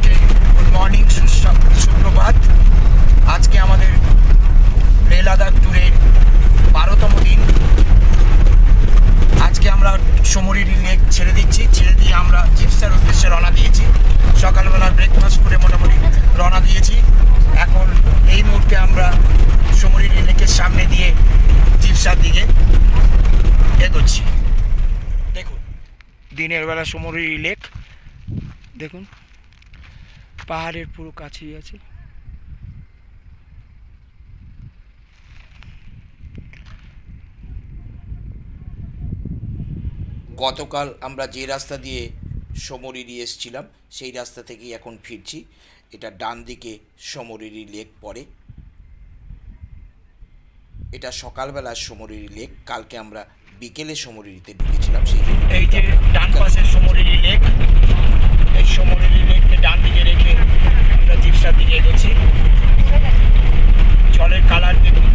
সবাইকে good morning সুপ্রভাত। আজকে আমাদের লে লাদাখ ট্যুরের বারোতম দিন। আজকে আমরা সমরিরি লেক ছেড়ে দিচ্ছি। ছেড়ে দিয়ে আমরা জিপসার উদ্দেশ্যে রওনা দিয়েছি। সকালবেলা ব্রেকফাস্ট করে মোটামুটি রওনা দিয়েছি। এখন এই মুহূর্তে আমরা সমরিরি লেকের সামনে দিয়ে জিপসার দিকে এগোচ্ছি। দেখুন, দিনের বেলা সমরিরি লেক দেখুন। পাহাড়ের পুরো কাছেই আছে। গতকাল আমরা যে রাস্তা দিয়ে সমরিরি এসছিলাম সেই রাস্তা থেকেই এখন ফিরছি। এটা ডান দিকে সমরিরি লেক পড়ে। এটা সকালবেলার সমরিরি লেক কালকে আমরা বিকেলে সমরিরিতে ঢুকেছিলাম সেই জন্য এই যে ডান পাশের সমরিরি লেক এই সমরিরি লেককে ডান দিকে রেখে আমরা জিপসার দিকে এগোচ্ছি জলের কালার দেখুন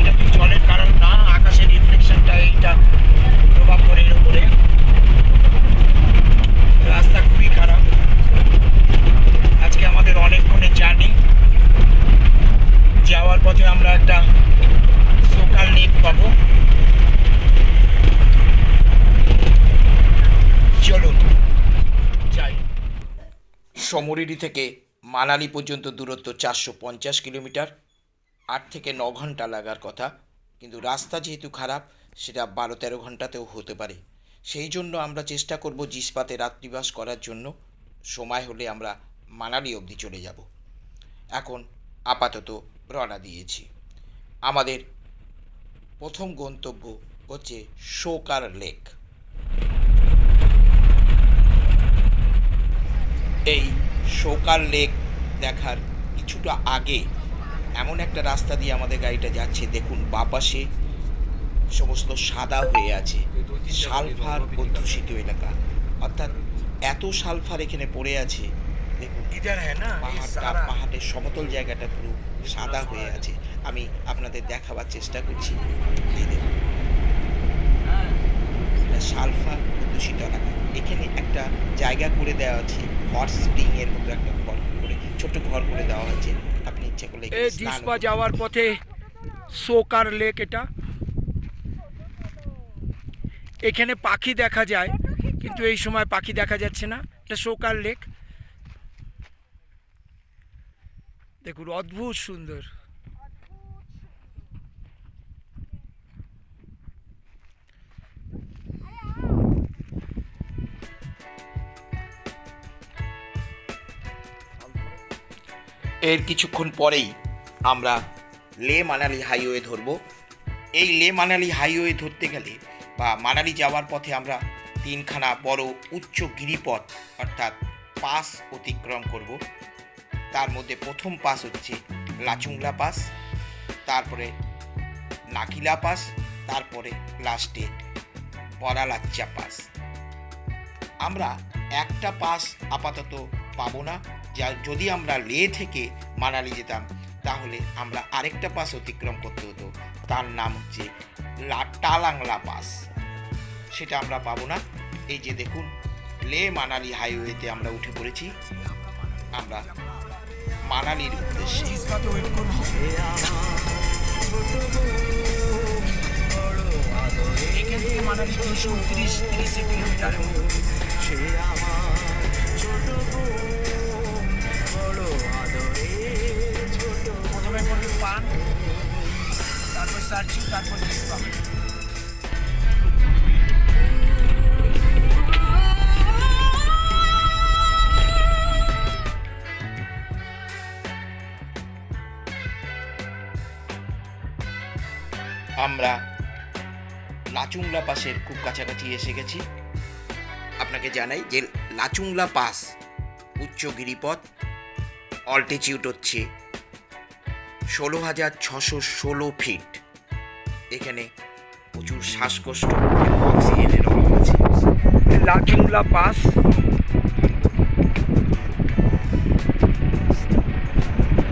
এটা কি জলের কালার না আকাশের রিফ্লেকশনটা এইটা প্রভাব করে এর উপরে রাস্তা খুবই খারাপ আজকে আমাদের অনেকক্ষণের জার্নি যাওয়ার পথে আমরা একটা সোকাল লেক পাবো চলুন যাই সমরিরি থেকে মানালি পর্যন্ত দূরত্ব চারশো পঞ্চাশ কিলোমিটার। আট থেকে ন ঘণ্টা লাগার কথা। কিন্তু রাস্তা যেহেতু খারাপ, সেটা বারো তেরো ঘন্টাতেও হতে পারে। সেই জন্য আমরা চেষ্টা করব জিসপাতে রাত্রিবাস করার জন্য। সময় হলে আমরা মানালি অবধি চলে যাব। এখন আপাতত রওনা দিয়েছি। আমাদের প্রথম গন্তব্য হচ্ছে শোকার লেক। এই শোকার লেক দেখার কিছুটা আগে এমন একটা রাস্তা দিয়ে আমাদের গাড়িটা যাচ্ছে। দেখুন বাপাশে সমস্ত সাদা হয়ে আছে সালফার অধ্যুষিত এলাকা। অর্থাৎ এত সালফার এখানে পড়ে আছে দেখুন হ্যাঁ পাহাড়টা পাহাড়ের সমতল জায়গাটা পুরো সাদা হয়ে আছে। আমি আপনাদের দেখাবার চেষ্টা করছি। এই দেখুন। এটা সালফার দূষিত এলাকা। এখানে একটা জায়গা করে দেওয়া আছে হট স্প্রিং এর মতো একটা ঘর করে ছোট ঘর করে দেওয়া হয়েছে। আপনি ইচ্ছে করলে এই করতে যাওয়ার পথে সোকার লেক এটা। এখানে পাখি দেখা যায় কিন্তু এই সময় পাখি দেখা যাচ্ছে না। এটা সোকার লেক। দেখুন অদ্ভুত সুন্দর। এর কিছুক্ষণ পরেই আমরা লে মানালি হাইওয়ে ধরব। এই লে মানালি হাইওয়ে ধরতে গেলে বা মানালি যাওয়ার পথে আমরা তিনখানা বড় উচ্চ গিরিপথ অর্থাৎ পাস অতিক্রম করব। তার মধ্যে প্রথম পাস হচ্ছে লাচুংলা পাস, তারপরে নাকিলা পাস, তারপরে লাস্টে পরালাচ্চা পাস। আমরা একটা পাস আপাতত পাবো না। যা যদি আমরা লে থেকে মানালি যেতাম তাহলে আমরা আরেকটা পাস অতিক্রম করতে হতো। তার নাম হচ্ছে লা টালাংলা পাস। সেটা আমরা পাবো না। এই যে দেখুন লে মানালি হাইওয়েতে আমরা উঠে পড়েছি। আমরা মানালির উদ্দেশ্যে। এখান থেকে মানালি তিনশো উনত্রিশ তিরিশ কিলোমিটার। প্রথমে তারপর তারপর আমরা লাচুংলা পাসের খুব কাছাকাছি এসে গেছি। আপনাকে জানাই যে লাচুংলা পাস উচ্চ গিরিপথ অল্টিটিউড হচ্ছে ষোলো হাজার ছশো ষোলো ফিট এখানে প্রচুর শ্বাসকষ্ট অক্সিজেনের অভাব আছে। লাচুংলা পাস।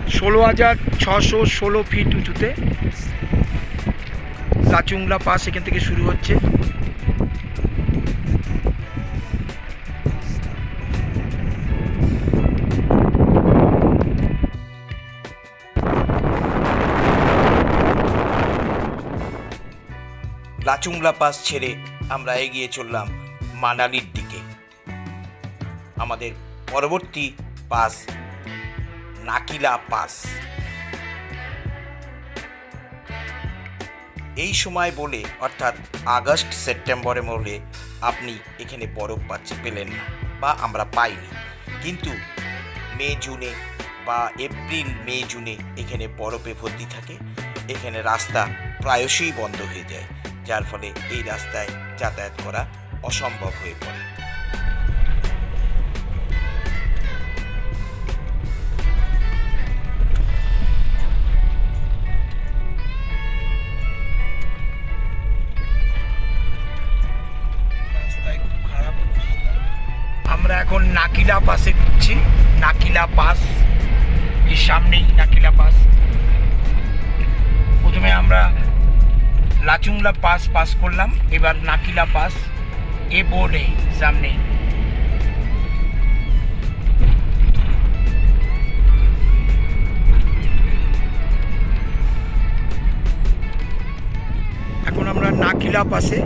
ষোলো হাজার ছশো ষোলো ফিট উঁচুতে লাচুংলা পাস এখান থেকে শুরু হচ্ছে। লাচুংলা পাস ছেড়ে আমরা এগিয়ে চললাম মানালির দিকে। আমাদের পরবর্তী পাস নাকিলা পাস। এই সময় বলে, অর্থাৎ আগস্ট সেপ্টেম্বরে বলে, আপনি এখানে বরফ পাচ্ছে, পেলেন না, বা আমরা পাইনি। কিন্তু মে, জুনে বা এপ্রিল, মে, জুনে এখানে বরফে ভর্তি থাকে, এখানে রাস্তা প্রায়শই বন্ধ হয়ে যায়। যার ফলে এই রাস্তায় যাতায়াত করা অসম্ভব হয়ে পড়ে। আমরা এখন নাকিলা পাসে ঢুকছি নাকিলা পাস, এর সামনেই নাকিলা পাস। প্রথমে আমরা লাচুংলা পাস পাস করলাম, এবার নাকিলা পাস, এ বোর্ডে সামনে। এখন আমরা নাকিলা পাসে।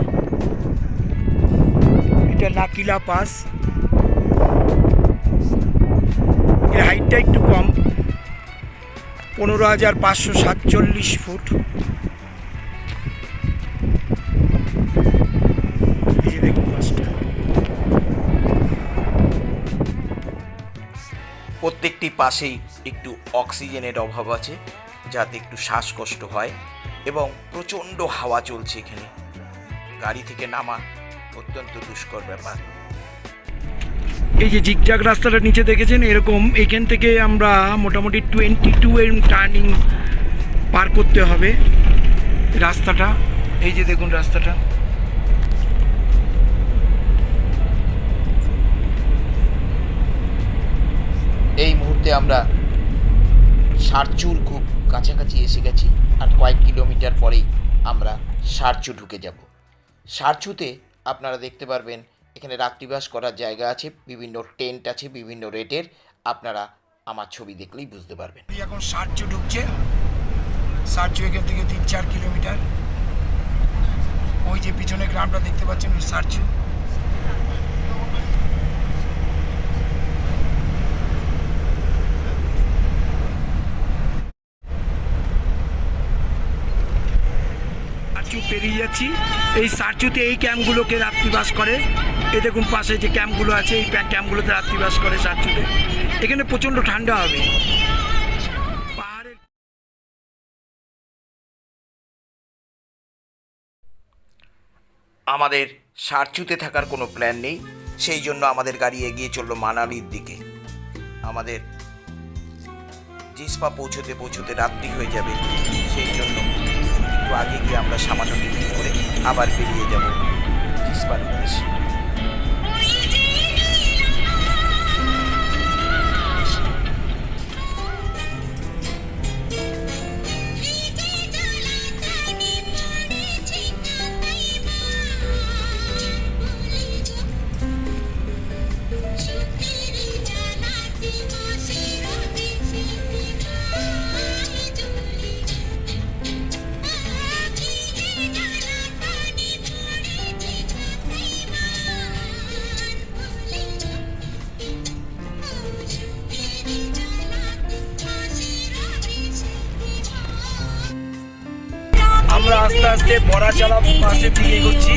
এটা নাকিলা পাস। এর হাইটটা একটু কম। পনেরো হাজার পাঁচশো সাতচল্লিশ ফুট। প্রত্যেকটি পাশেই একটু অক্সিজেনের অভাব আছে, যাতে একটু শ্বাসকষ্ট হয় এবং প্রচণ্ড হাওয়া চলছে এখানে। গাড়ি থেকে নামা অত্যন্ত দুষ্কর ব্যাপার। এই যে জিগজাগ রাস্তাটা নিচে দেখেছেন, এরকম এখান থেকে আমরা মোটামুটি টোয়েন্টি টু এর টার্নিং পার করতে হবে রাস্তাটা। এই যে দেখুন রাস্তাটা। মুহূর্তে আমরা সারচুর খুব কাছাকাছি এসে গেছি আর কয়েক কিলোমিটার পরেই আমরা সারচু ঢুকে যাব। সারচুতে আপনারা দেখতে পারবেন এখানে রাত্রিবাস করার জায়গা আছে, বিভিন্ন টেন্ট আছে, বিভিন্ন রেটের। আপনারা আমার ছবি দেখলেই বুঝতে পারবেন। এখন সার্চু ঢুকছে। সার্চু এখান থেকে তিন চার কিলোমিটার। ওই যে পিছনে গ্রামটা দেখতে পাচ্ছেন সার্চু। পেরিয়ে যাচ্ছি। এই সার্চুতে এই ক্যাম্পগুলোকে রাত্রিবাস করে। এই দেখুন পাশে যে ক্যাম্পগুলো আছে, এই ক্যাম্পগুলোতে রাত্রিবাস করে সার্চুতে। এখানে প্রচণ্ড ঠান্ডা হবে। আমাদের সারচুতে থাকার কোনো প্ল্যান নেই। সেই জন্য আমাদের গাড়ি এগিয়ে চলল মানালির দিকে। আমাদের জিসপা পৌঁছতে পৌঁছতে রাত্রি হয়ে যাবে। সেই জন্য একটু আগে গিয়ে আমরা সামান্য টিফিন করে আবার বেরিয়ে যাব। জিসপার উদ্দেশ্যে। আস্তে বড়াচালা পাশে বিয়ে করছি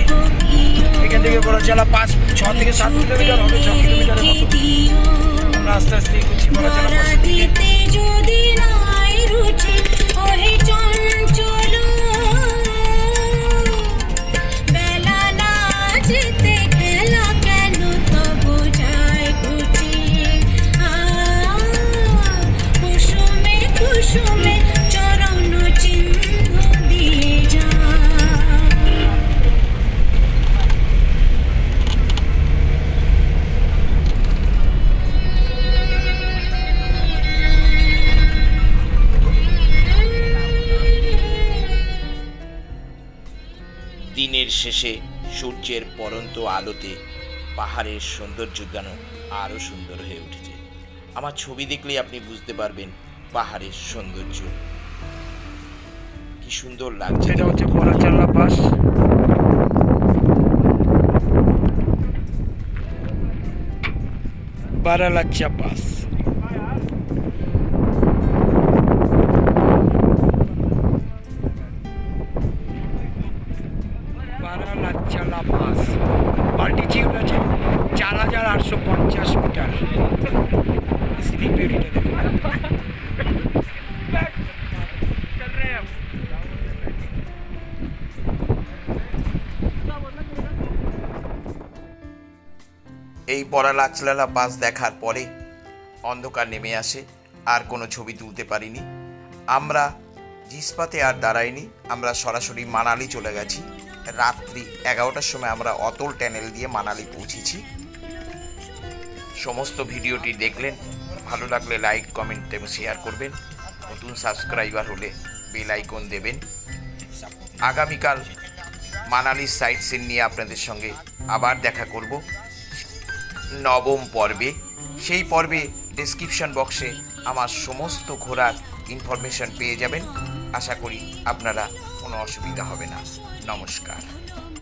এখান থেকে বড়াচালা পাঁচ, ছ থেকে সাত কিলোমিটার হবে, ছ কিলোমিটারের মতো। সূর্যের পরন্ত আলোতে পাহাড়ের সৌন্দর্য যেন আরও সুন্দর হয়ে উঠেছে। আমার ছবি দেখলে আপনি বুঝতে পারবেন পাহাড়ের সৌন্দর্য। কি সুন্দর লাগছে। এটা হচ্ছে পরাচাল্লা পাস। বারালাচ্চা পাস। এই বড়া লাচলালা বাস দেখার পরে অন্ধকার নেমে আসে, আর কোনো ছবি তুলতে পারিনি। আমরা জিসপাতে আর দাঁড়াইনি, আমরা সরাসরি মানালি চলে গেছি। রাত্রি এগারোটার সময় আমরা অতল ট্যানেল দিয়ে মানালি পৌঁছেছি। সমস্ত ভিডিওটি দেখলেন, ভালো লাগলে লাইক, কমেন্ট এবং শেয়ার করবেন। নতুন সাবস্ক্রাইবার হলে বেল আইকন দেবেন। আগামীকাল মানালির সাইট সিন নিয়ে আপনাদের সঙ্গে আবার দেখা করব। নবম পর্বে। সেই পর্বে ডেসক্রিপশন বক্সে আমার সমস্ত ঘোরার ইনফরমেশন পেয়ে যাবেন। আশা করি আপনারা কোনো অসুবিধা হবে না। নমস্কার।